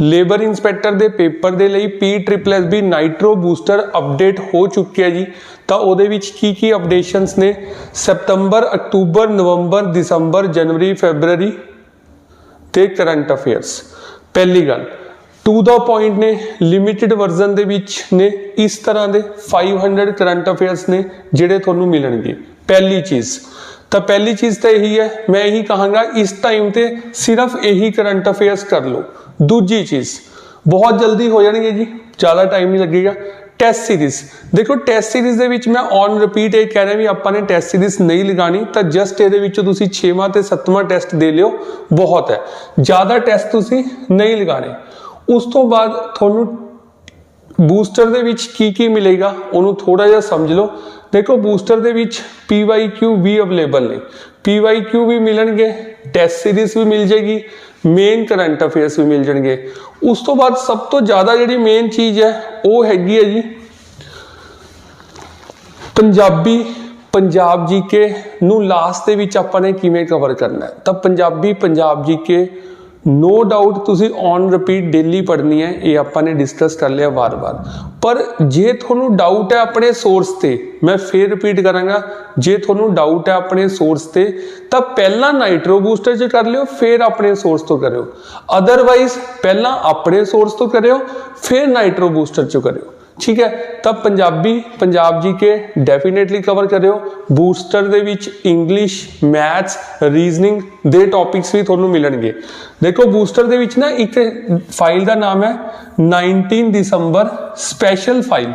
Labour inspector ਦੇ paper ਦੇ ਲਈ P triple S B nitro booster update ਹੋ ਚੁੱਕਿਆ ਜੀ। ਤਾਂ ਉਹਦੇ ਵਿੱਚ ਕੀ ਕੀ ਅਪਡੇਸ਼ਨਸ ਨੇ? ਸਤੰਬਰ ਅਕਤੂਬਰ, ਨਵੰਬਰ, ਦਸੰਬਰ, ਜਨਵਰੀ ਫੈਬਰੂਰੀ ਤੇ ਕਰੰਟ ਅਫੇਅਰਸ। ਪਹਿਲੀ ਗੱਲ ਟੂ ਦਾ ਪੁਆਇੰਟ ਨੇ ਲਿਮਿਟਿਡ ਵਰਜ਼ਨ ਦੇ ਵਿੱਚ ਨੇ, ਇਸ ਤਰ੍ਹਾਂ ਦੇ 500 ਕਰੰਟ ਅਫੇਅਰਸ ਨੇ, ਜਿਹੜੇ ਤੁਹਾਨੂੰ ਮਿਲਣਗੇ। ਪਹਿਲੀ ਚੀਜ਼ ਤਾਂ ਪਹਿਲੀ ਚੀਜ਼ ਤਾਂ ਇਹੀ ਹੈ, ਮੈਂ ਇਹੀ ਕਹਾਂਗਾ, ਇਸ ਟਾਈਮ ਤੇ ਸਿਰਫ ਇਹੀ ਕਰੰਟ ਅਫੇਅਰਸ ਕਰ ਲਓ। ਦੂਜੀ ਚੀਜ਼, ਬਹੁਤ ਜਲਦੀ ਹੋ ਜਾਣਗੇ ਜੀ, ਜ਼ਿਆਦਾ ਟਾਈਮ ਨਹੀਂ ਲੱਗੇਗਾ ਟੈਸਟ ਸੀਰੀਜ਼ ਦੇਖੋ ਟੈਸਟ ਸੀਰੀਜ਼ ਦੇ ਵਿੱਚ ਮੈਂ ਔਨ ਰਿਪੀਟ ਇਹ ਕਹਿ ਰਿਹਾ ਵੀ ਆਪਾਂ ਨੇ ਟੈਸਟ ਸੀਰੀਜ਼ ਨਹੀਂ ਲਗਾਣੀ ਤਾਂ ਜਸਟ ਇਹਦੇ ਵਿੱਚੋਂ ਤੁਸੀਂ 6ਵਾਂ ਤੇ 7ਵਾਂ ਟੈਸਟ ਦੇ ਲਿਓ, ਬਹੁਤ ਹੈ। ਜ਼ਿਆਦਾ ਟੈਸਟ ਤੁਸੀਂ ਨਹੀਂ ਲਗਾਣੇ ਉਸ ਤੋਂ ਬਾਅਦ ਤੁਹਾਨੂੰ ਬੂਸਟਰ ਦੇ ਵਿੱਚ ਕੀ ਕੀ ਮਿਲੇਗਾ, ਉਹਨੂੰ ਥੋੜਾ ਜਿਹਾ ਸਮਝ ਲਓ। ਦੇਖੋ ਬੂਸਟਰ ਦੇ ਵਿੱਚ PYQ ਵੀ ਅਵੇਲੇਬਲ ਨੇ। PYQ ਵੀ ਮਿਲਣਗੇ ਟੈਸਟ ਸੀਰੀਜ਼ ਵੀ ਮਿਲ ਜੇਗੀ ਮੇਨ ਕਰੰਟ ਅਫੇਅਰਸ ਵੀ ਮਿਲ ਜਾਣਗੇ। ਉਸ ਤੋਂ ਬਾਅਦ ਸਭ ਤੋਂ ਜ਼ਿਆਦਾ ਜਿਹੜੀ ਮੇਨ ਚੀਜ਼ ਹੈ, ਉਹ ਹੈਗੀ ਹੈ ਜੀ ਪੰਜਾਬੀ ਪੰਜਾਬ ਜੀਕੇ ਨੂੰ ਲਾਸਟ ਦੇ ਵਿੱਚ ਆਪਾਂ ਨੇ ਕਿਵੇਂ ਕਵਰ ਕਰਨਾ ਹੈ? ਤਾਂ Punjabi Punjab GK no doubt ਤੁਸੀਂ ਔਨ ਰਿਪੀਟ ਡੇਲੀ ਪੜ੍ਹਨੀ ਹੈ, ਇਹ ਆਪਾਂ ਨੇ ਡਿਸਕਸ ਕਰ ਲਿਆ ਵਾਰ-ਵਾਰ। ਪਰ ਜੇ ਤੁਹਾਨੂੰ ਡਾਊਟ ਹੈ ਆਪਣੇ ਸੋਰਸ ਤੇ, ਮੈਂ ਫੇਰ ਰਿਪੀਟ ਕਰਾਂਗਾ, ਜੇ ਤੁਹਾਨੂੰ ਡਾਊਟ ਹੈ ਆਪਣੇ ਸੋਰਸ ਤੇ, ਤਾਂ ਪਹਿਲਾਂ ਨਾਈਟ੍ਰੋ ਬੂਸਟਰ 'ਚ ਕਰ ਲਿਓ, ਫਿਰ ਆਪਣੇ ਸੋਰਸ ਤੋਂ ਕਰਿਓ। ਅਦਰਵਾਈਜ਼ ਪਹਿਲਾਂ ਆਪਣੇ ਸੋਰਸ ਤੋਂ ਕਰਿਓ, ਫਿਰ ਨਾਈਟ੍ਰੋ ਬੂਸਟਰ 'ਚ ਕਰਿਓ। ਠੀਕ ਹੈ, ਤਾਂ Punjabi, Punjab G K definitely cover ਕਰਿਓ ਬੂਸਟਰ ਦੇ ਵਿੱਚ ਇੰਗਲਿਸ਼ ਮੈਥਸ ਰੀਜ਼ਨਿੰਗ ਦੇ ਟੌਪਿਕਸ ਵੀ ਤੁਹਾਨੂੰ ਮਿਲਣਗੇ। ਦੇਖੋ ਬੂਸਟਰ ਦੇ ਵਿੱਚ ਨਾ ਇੱਕ ਫਾਈਲ ਦਾ ਨਾਮ ਹੈ 19 ਦਸੰਬਰ ਸਪੈਸ਼ਲ ਫਾਈਲ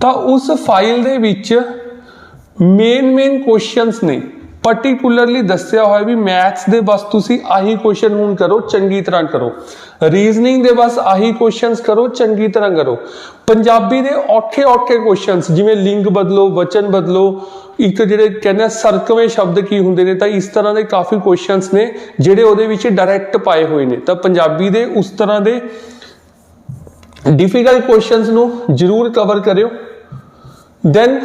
ਤਾਂ ਉਸ ਫਾਈਲ ਦੇ ਵਿੱਚ ਮੇਨ ਮੇਨ ਕੁਐਸਚਨਸ ਨੇ। ਪਾਰਟਿਕੂਲਰਲੀ ਦੱਸਿਆ ਹੋਇਆ ਵੀ ਮੈਥਸ ਦੇ ਬਸ ਤੁਸੀਂ ਆਹੀ ਕੁਐਸਚਨ ਹੁਣ ਕਰੋ, ਚੰਗੀ ਤਰ੍ਹਾਂ ਕਰੋ। ਰੀਜ਼ਨਿੰਗ ਦੇ ਬਸ ਆਹੀ ਕੁਐਸਚਨਸ ਕਰੋ, ਚੰਗੀ ਤਰ੍ਹਾਂ ਕਰੋ। ਪੰਜਾਬੀ ਦੇ ਔਖੇ ਔਖੇ ਕੁਐਸਚਨਸ ਜਿਵੇਂ ਲਿੰਗ ਬਦਲੋ, ਵਚਨ ਬਦਲੋ, ਇੱਕ ਜਿਹੜੇ ਕਹਿੰਦੇ ਸਰਕਵੇਂ ਸ਼ਬਦ ਕੀ ਹੁੰਦੇ ਨੇ, ਤਾਂ ਇਸ ਤਰ੍ਹਾਂ ਦੇ ਕਾਫੀ ਕੁਐਸਚਨਸ ਨੇ, ਜਿਹੜੇ ਉਹਦੇ ਵਿੱਚ ਡਾਇਰੈਕਟ ਪਾਏ ਹੋਏ ਨੇ। ਤਾਂ ਪੰਜਾਬੀ ਦੇ ਉਸ ਤਰ੍ਹਾਂ ਦੇ ਡਿਫਿਕਲਟ ਕੁਐਸਚਨਸ ਨੂੰ ਜ਼ਰੂਰ ਕਵਰ ਕਰਿਓ। ਦੈਨ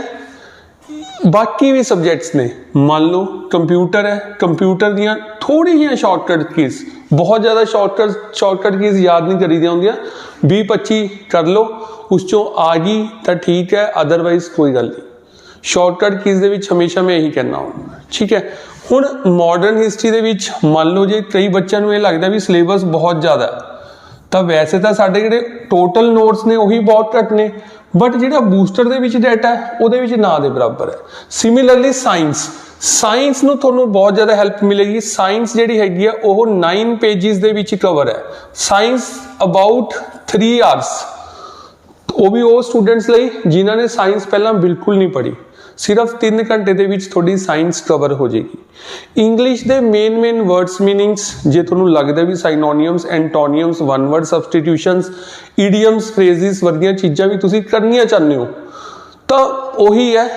ਬਾਕੀ ਵੀ ਸਬਜੈਕਟਸ ਨੇ। ਮੰਨ ਲਓ ਕੰਪਿਊਟਰ ਹੈ ਕੰਪਿਊਟਰ ਦੀਆਂ ਥੋੜੀ ਜਿਹੀਆਂ ਸ਼ਾਰਟਕਟ ਕੀਜ਼ ਬਹੁਤ ਜ਼ਿਆਦਾ ਸ਼ਾਰਟਕਟ ਸ਼ਾਰਟਕਟ ਕੀਜ਼ ਯਾਦ ਨਹੀਂ ਕਰੀਦੀਆਂ ਹੁੰਦੀਆਂ। 20 25 ਕਰ ਲਓ, ਉਸ ਚੋਂ ਆ ਗਈ ਤਾਂ ਠੀਕ ਹੈ ਅਦਰਵਾਈਜ਼ ਕੋਈ ਗੱਲ ਨਹੀਂ। ਸ਼ਾਰਟਕਟ ਕੀਜ਼ ਦੇ ਵਿੱਚ ਹਮੇਸ਼ਾ ਮੈਂ ਇਹੀ ਕਹਿਣਾ ਹਾਂ। ਠੀਕ ਹੈ, ਹੁਣ ਮਾਡਰਨ ਹਿਸਟਰੀ ਦੇ ਵਿੱਚ ਮੰਨ ਲਓ ਜੇ ਕਈ ਬੱਚਿਆਂ ਨੂੰ ਇਹ ਲੱਗਦਾ ਵੀ ਸਿਲੇਬਸ ਬਹੁਤ ਜ਼ਿਆਦਾ ਹੈ। ਤਾਂ ਵੈਸੇ ਤਾਂ ਸਾਡੇ ਜਿਹੜੇ ਟੋਟਲ ਨੋਟਸ ਨੇ ਉਹੀ ਬਹੁਤ ਘੱਟ ਨੇ ਬਟ ਜਿਹੜਾ ਬੂਸਟਰ ਦੇ ਵਿੱਚ ਡਾਟਾ ਹੈ, ਉਹਦੇ ਵਿੱਚ ਨਾ ਦੇ ਬਰਾਬਰ ਹੈ। ਸਿਮਿਲਰਲੀ ਸਾਇੰਸ ਸਾਇੰਸ ਨੂੰ ਤੁਹਾਨੂੰ ਬਹੁਤ ਜ਼ਿਆਦਾ ਹੈਲਪ ਮਿਲੇਗੀ। ਸਾਇੰਸ ਜਿਹੜੀ ਹੈਗੀ ਆ ਉਹ 9 ਪੇजेस ਦੇ ਵਿੱਚ ਕਵਰ ਹੈ। ਸਾਇੰਸ ਅਬਾਊਟ 3 ਆਵਰਸ ਉਹ ਵੀ ਉਹ ਸਟੂਡੈਂਟਸ ਲਈ ਜਿਨ੍ਹਾਂ ਨੇ ਸਾਇੰਸ ਪਹਿਲਾਂ ਬਿਲਕੁਲ ਨਹੀਂ ਪੜ੍ਹੀ। ਸਿਰਫ 3 ਘੰਟੇ ਦੇ ਵਿੱਚ ਤੁਹਾਡੀ ਸਾਇੰਸ ਕਵਰ ਹੋ ਜਾਏਗੀ। ਇੰਗਲਿਸ਼ ਦੇ ਮੇਨ ਮੇਨ ਵਰਡਸ ਮੀਨਿੰਗਸ ਜੇ ਤੁਹਾਨੂੰ ਲੱਗਦਾ ਵੀ synonyms antonyms one word substitutions idioms phrases ਵਰਗੀਆਂ ਚੀਜ਼ਾਂ ਵੀ ਤੁਸੀਂ ਕਰਨੀਆਂ ਚਾਹੁੰਦੇ ਹੋ, ਤਾਂ ਉਹੀ ਹੈ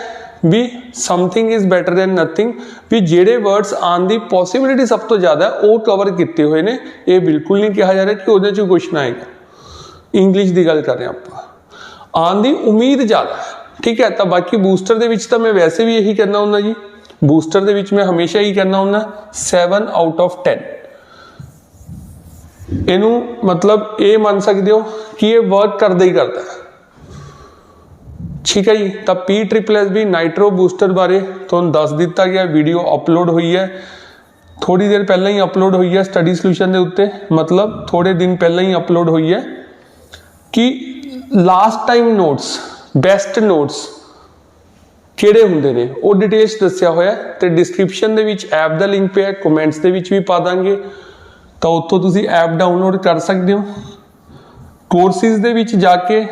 ਵੀ something is better than nothing ਵੀ ਜਿਹੜੇ ਵਰਡਸ ਆਉਣ ਦੀ ਪੋਸਿਬਿਲਿਟੀ ਸਭ ਤੋਂ ਜ਼ਿਆਦਾ ਉਹ ਕਵਰ ਕੀਤੇ ਹੋਏ ਨੇ, ਇਹ ਬਿਲਕੁਲ ਨਹੀਂ ਕਿਹਾ ਜਾ ਰਿਹਾ ਕਿ ਉਹਦੇ 'ਚ ਕੁਐਸਚਨ ਆਏਗਾ। ਇੰਗਲਿਸ਼ ਦੀ ਗੱਲ ਕਰ ਰਹੇ ਹਾਂ ਆਪਾਂ। ਆਉਣ ਦੀ ਉਮੀਦ ਜ਼ਿਆਦਾ। ਠੀਕ ਹੈ, ਤਾਂ ਬਾਕੀ ਬੂਸਟਰ ਦੇ ਵਿੱਚ ਤਾਂ ਮੈਂ ਵੈਸੇ ਵੀ ਇਹੀ ਕਹਿੰਦਾ ਹੁੰਦਾ ਜੀ। ਬੂਸਟਰ ਦੇ ਵਿੱਚ ਮੈਂ ਹਮੇਸ਼ਾ ਹੀ ਕਹਿੰਦਾ ਹੁੰਦਾ 7 ਆਊਟ ਆਫ 10 ਇਹਨੂੰ ਮਤਲਬ ਇਹ ਮੰਨ ਸਕਦੇ ਹੋ ਕਿ ਇਹ ਵਰਕ ਕਰਦਾ ਹੀ ਕਰਦਾ। ਹੈ ਠੀਕ ਹੈ ਜੀ, ਤਾਂ P triple S B nitro booster ਬਾਰੇ ਤੁਹਾਨੂੰ ਦੱਸ ਦਿੱਤਾ ਗਿਆ ਵੀਡੀਓ ਅਪਲੋਡ ਹੋਈ ਹੈ। ਥੋੜੀ ਦੇਰ ਪਹਿਲਾਂ ਹੀ ਅਪਲੋਡ ਹੋਈ ਹੈ ਸਟੱਡੀ ਸੋਲੂਸ਼ਨ ਦੇ ਉੱਤੇ। ਮਤਲਬ ਥੋੜੇ ਦਿਨ ਪਹਿਲਾਂ ਹੀ ਅਪਲੋਡ ਹੋਈ ਹੈ ਕਿ last time notes best notes ਕਿਹੜੇ ਹੁੰਦੇ ਨੇ? ਉਹ ਡਿਟੇਲਸ ਦੱਸਿਆ ਹੋਇਆ ਹੈ ਤੇ ਡਿਸਕ੍ਰਿਪਸ਼ਨ ਦੇ ਵਿੱਚ ਐਪ ਦਾ ਲਿੰਕ ਪਿਆ ਹੈ ਕਮੈਂਟਸ ਦੇ ਵਿੱਚ ਵੀ ਪਾ ਦਾਂਗੇ। ਤਾਂ ਉੱਥੋਂ ਤੁਸੀਂ ਐਪ ਡਾਊਨਲੋਡ ਕਰ ਸਕਦੇ ਹੋ। ਕੋਰਸਿਸ ਦੇ ਵਿੱਚ ਜਾ ਕੇ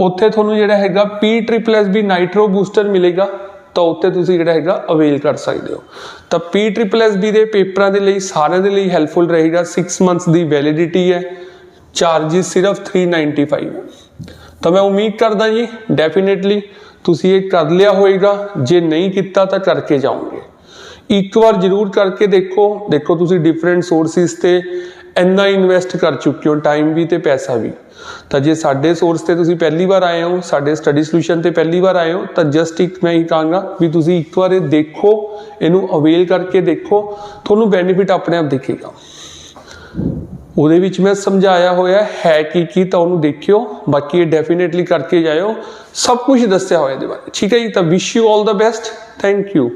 ਉੱਥੇ ਤੁਹਾਨੂੰ ਜਿਹੜਾ ਹੈਗਾ P triple S B nitro booster ਮਿਲੇਗਾ। ਤਾਂ ਉੱਥੇ ਤੁਸੀਂ ਜਿਹੜਾ ਹੈਗਾ ਅਵੇਲ ਕਰ ਸਕਦੇ ਹੋ। ਤਾਂ ਪੀ ਟ੍ਰਿਪਲ ਐਸ ਬੀ ਦੇ ਪੇਪਰਾਂ ਦੇ ਲਈ, ਸਾਰਿਆਂ ਦੇ ਲਈ ਹੈਲਪਫੁਲ ਰਹੇਗਾ। 6 ਮੰਥਸ ਦੀ ਵੈਲਿਡਿਟੀ ਹੈ। ਚਾਰजेस ਸਿਰਫ 395 ਹੈ ਤਾਂ ਮੈਂ ਉਮੀਦ ਕਰਦਾ ਜੀ ਡੈਫੀਨਿਟਲੀ ਤੁਸੀਂ ਇਹ ਕਰ ਲਿਆ ਹੋਵੇਗਾ ਜੇ ਨਹੀਂ ਕੀਤਾ ਤਾਂ ਕਰਕੇ ਜਾਓਗੇ। ਇੱਕ ਵਾਰ ਜ਼ਰੂਰ ਕਰਕੇ ਦੇਖੋ। ਦੇਖੋ ਤੁਸੀਂ ਡਿਫਰੈਂਟ ਸੋਰਸਿਸ ਤੇ ਇੰਨਾ ਇਨਵੈਸਟ ਕਰ ਚੁੱਕੇ ਹੋ ਟਾਈਮ ਵੀ ਤੇ ਪੈਸਾ ਵੀ। ਤਾਂ ਜੇ ਸਾਡੇ ਸੋਰਸ ਤੇ ਤੁਸੀਂ ਪਹਿਲੀ ਵਾਰ ਆਏ ਹੋ, ਸਾਡੇ ਸਟੱਡੀ ਸੋਲੂਸ਼ਨ ਤੇ ਪਹਿਲੀ ਵਾਰ ਆਏ ਹੋ, ਤਾਂ ਜਸਟ ਇੱਕ ਮੈਂ ਹੀ ਕਹਾਂਗਾ ਵੀ ਤੁਸੀਂ ਇੱਕ ਵਾਰ ਇਹ ਦੇਖੋ, ਇਹਨੂੰ ਅਵੇਲ ਕਰਕੇ ਦੇਖੋ। ਤੁਹਾਨੂੰ ਬੈਨੀਫਿਟ ਆਪਣੇ ਆਪ ਦਿਖੇਗਾ। ਉਹਦੇ ਵਿੱਚ ਮੈਂ ਸਮਝਾਇਆ ਹੋਇਆ ਹੈ ਕੀ ਕੀ ਤਾਂ ਉਹਨੂੰ ਦੇਖਿਓ, ਬਾਕੀ ਇਹ ਡੈਫੀਨੇਟਲੀ ਕਰਕੇ ਜਾਇਓ। ਸਭ ਕੁਝ ਦੱਸਿਆ ਹੋਇਆ ਇਹਦੇ ਬਾਰੇ। ਠੀਕ ਹੈ ਜੀ, ਤਾਂ wish you 올 the best thank you